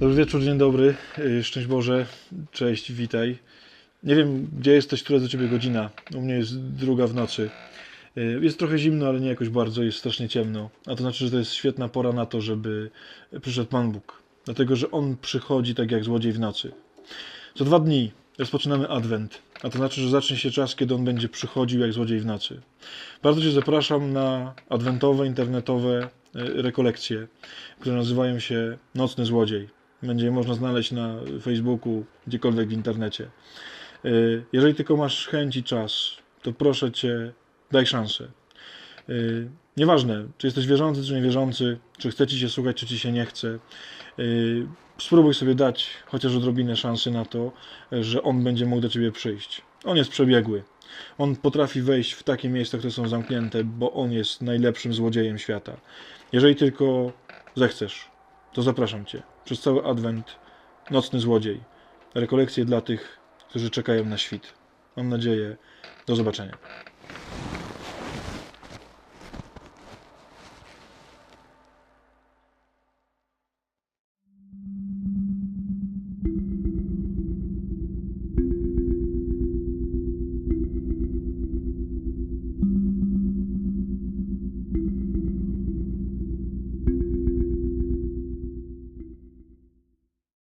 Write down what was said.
Dobry wieczór, dzień dobry. Yy, Szczęść Boże, cześć, witaj. Nie wiem, gdzie jesteś, która do ciebie godzina. U mnie jest druga w nocy. Yy, Jest trochę zimno, ale nie jakoś bardzo, jest strasznie ciemno. A to znaczy, że to jest świetna pora na to, żeby przyszedł Pan Bóg. Dlatego, że On przychodzi tak jak złodziej w nocy. Co dwa dni rozpoczynamy Adwent, a to znaczy, że zacznie się czas, kiedy On będzie przychodził jak złodziej w nocy. Bardzo Cię zapraszam na adwentowe, internetowe e, rekolekcje, które nazywają się Nocny Złodziej. Będzie je można znaleźć na Facebooku, gdziekolwiek w internecie. E, Jeżeli tylko masz chęć i czas, to proszę Cię, daj szansę. E, Nieważne, czy jesteś wierzący, czy niewierzący, czy chce Ci się słuchać, czy Ci się nie chce. e, Spróbuj sobie dać chociaż odrobinę szansy na to, że On będzie mógł do Ciebie przyjść. On jest przebiegły. On potrafi wejść w takie miejsca, które są zamknięte, bo On jest najlepszym złodziejem świata. Jeżeli tylko zechcesz, to zapraszam Cię. Przez cały Adwent Nocny Złodziej. Rekolekcje dla tych, którzy czekają na świt. Mam nadzieję. Do zobaczenia.